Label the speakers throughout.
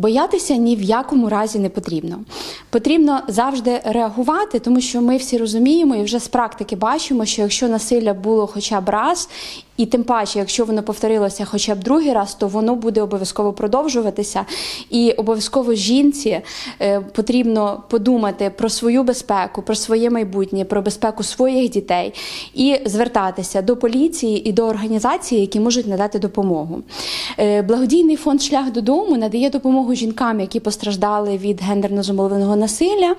Speaker 1: Боятися ні в якому разі не потрібно. Потрібно завжди реагувати, тому що ми всі розуміємо і вже з практики бачимо, що якщо насилля було хоча б раз, і тим паче, якщо воно повторилося хоча б другий раз, то воно буде обов'язково продовжуватися. І обов'язково жінці е, потрібно подумати про свою безпеку, про своє майбутнє, про безпеку своїх дітей і звертатися до поліції і до організацій, які можуть надати допомогу. Е, Благодійний фонд Шлях додому надає допомогу жінкам, які постраждали від гендерно зумовленого насилля.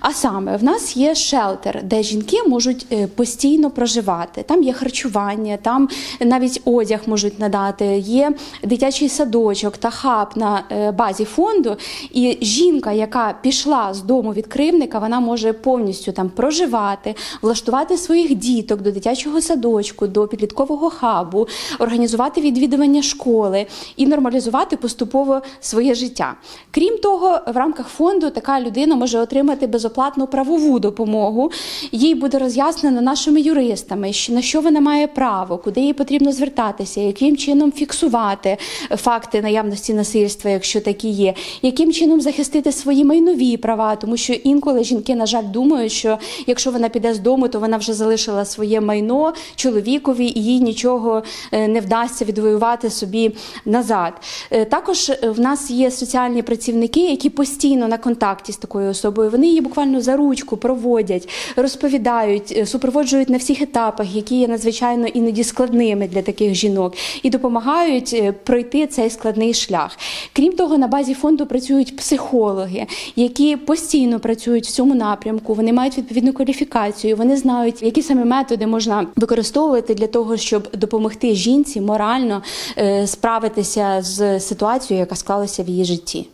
Speaker 1: А саме в нас є шелтер, де жінки можуть е, постійно проживати. Там є харчування, там навіть одяг можуть надати. Є дитячий садочок та хаб на е, базі фонду. І жінка, яка пішла з дому від кривника, вона може повністю там проживати, влаштувати своїх діток до дитячого садочку, до підліткового хабу, організувати відвідування школи і нормалізувати поступово своє життя. Крім того, в рамках фонду така людина може отримати безоплатну правову допомогу. Їй буде роз'яснено нашими юристами, на що вона має право, куди їй потрібно звертатися, яким чином фіксувати факти наявності насильства, якщо такі є, яким чином захистити свої майнові права, тому що інколи жінки, на жаль, думають, що якщо вона піде з дому, то вона вже залишила своє майно чоловікові, і їй нічого е, не вдасться відвоювати собі назад. Е, Також е, в нас є соціальні працівники, які постійно на контакті з такою особою. Вони її буквально за ручку проводять, розповідають, супроводжують на всіх етапах, які є надзвичайно іноді складними для таких жінок, і допомагають е, пройти цей складний шлях. Крім того, на базі фонду працюють психологи, які постійно працюють в цьому напрямку. Вони мають відповідну кваліфікацію. Вони знають, які саме методи можна використовувати для того, щоб допомогти жінці морально е, справитися з ситуацією, яка склалася в її житті.